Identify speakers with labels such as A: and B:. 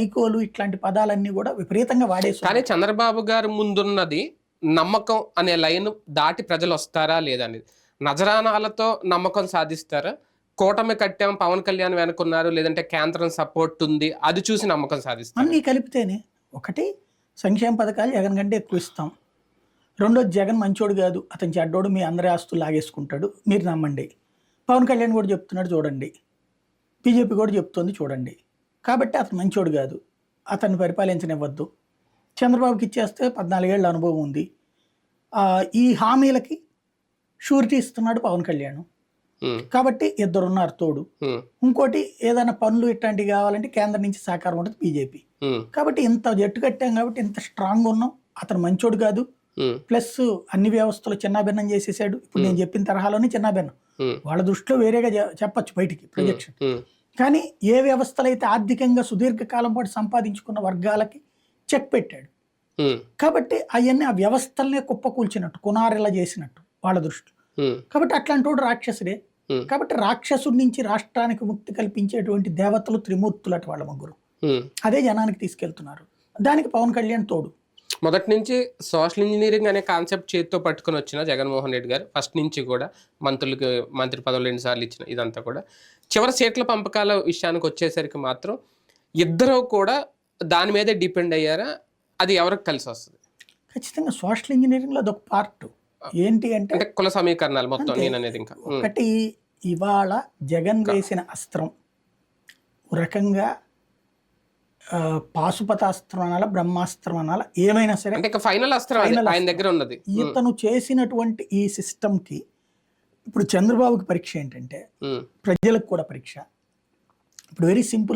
A: సైకోలు ఇట్లాంటి పదాలన్నీ కూడా విపరీతంగా వాడేస్తారు
B: కానీ చంద్రబాబు గారు ముందున్నది నమ్మకం అనే లైన్ దాటి ప్రజలు వస్తారా లేదా అనేది. నజరానాలతో నమ్మకం సాధిస్తారా? కూటమి కట్టాం పవన్ కళ్యాణ్ వెనుకున్నారు లేదంటే కేంద్రం సపోర్ట్ ఉంది అది చూసి నమ్మకం సాధిస్తారు?
A: అన్నీ కలిపితేనే ఒకటి సంక్షేమ పథకాలు జగన్ కంటే ఎక్కువ ఇస్తాం. రెండోది జగన్ మంచోడు కాదు అతని చెడ్డోడు మీ అందరి ఆస్తులు లాగేసుకుంటాడు మీరు నమ్మండి. పవన్ కళ్యాణ్ కూడా చెప్తున్నాడు చూడండి. బీజేపీ కూడా చెప్తోంది చూడండి. కాబట్టి అతను మంచోడు కాదు. అతన్ని పరిపాలించనివ్వద్దు. చంద్రబాబుకి ఇచ్చేస్తే పద్నాలుగేళ్ళ అనుభవం ఉంది. ఈ హామీలకి షూరిటీ ఇస్తున్నాడు పవన్ కళ్యాణ్. కాబట్టి ఇద్దరున్నారు తోడు. ఇంకోటి ఏదైనా పనులు ఇట్లాంటివి కావాలంటే కేంద్రం నుంచి సహకారం ఉంటుంది బీజేపీ. కాబట్టి ఇంత జట్టు కట్టాం కాబట్టి ఇంత స్ట్రాంగ్ ఉన్నాం. అతను మంచోడు కాదు. ప్లస్ అన్ని వ్యవస్థలు చిన్నాభిన్నం చేసేసాడు. ఇప్పుడు నేను చెప్పిన తరహాలోనే చిన్నాభిన్నం. వాళ్ళ దృష్టిలో వేరేగా చెప్పొచ్చు బయటికి ప్రొజెక్షన్ కానీ ఏ వ్యవస్థలు అయితే ఆర్థికంగా సుదీర్ఘకాలం పాటు సంపాదించుకున్న వర్గాలకి చెక్ పెట్టాడు. కాబట్టి అవన్నీ ఆ వ్యవస్థలనే కుప్పకూల్చినట్టు కునారెలా చేసినట్టు వాళ్ళ దృష్టిలో. కాబట్టి అట్లాంటి వాడు రాక్షసుడే. కాబట్టి రాక్షసుడి నుంచి రాష్ట్రానికి ముక్తి కల్పించేటువంటి దేవతలు త్రిమూర్తులు అటు వాళ్ళ ముగ్గురు. అదే జనానికి తీసుకెళ్తున్నారు. దానికి పవన్ కళ్యాణ్ తోడు.
B: మొదటి నుంచి సోషల్ ఇంజనీరింగ్ అనే కాన్సెప్ట్ చేతితో పట్టుకొని వచ్చిన జగన్మోహన్ రెడ్డి గారు ఫస్ట్ నుంచి కూడా మంత్రులకు మంత్రి పదవులు ఎన్నిసార్లు ఇచ్చిన ఇదంతా కూడా. చివరి సీట్ల పంపకాల విషయానికి వచ్చేసరికి మాత్రం ఇద్దరు కూడా దాని మీదే డిపెండ్ అయ్యారా? అది ఎవరికి కలిసి వస్తుంది?
A: ఖచ్చితంగా సోషల్ ఇంజనీరింగ్లో అదొక పార్ట్. ఏంటి అంటే
B: అంటే కుల సమీకరణాలు మొత్తం. నేను అనేది ఇంకా.
A: ఒకటి ఇవాళ జగన్ వేసిన అస్త్రం. రకంగా పాశుపతాస్త్రం అనాల బ్రహ్మాస్త్రం అనాల ఏమైనా సరే
B: అంటే ఫైనల్ అస్త్రం ఆయన దగ్గర ఉన్నది.
A: ఇతను చేసినటువంటి ఈ సిస్టమ్కి ఇప్పుడు చంద్రబాబుకి పరీక్ష ఏంటంటే ప్రజలకు కూడా పరీక్ష. ఇప్పుడు వెరీ సింపుల్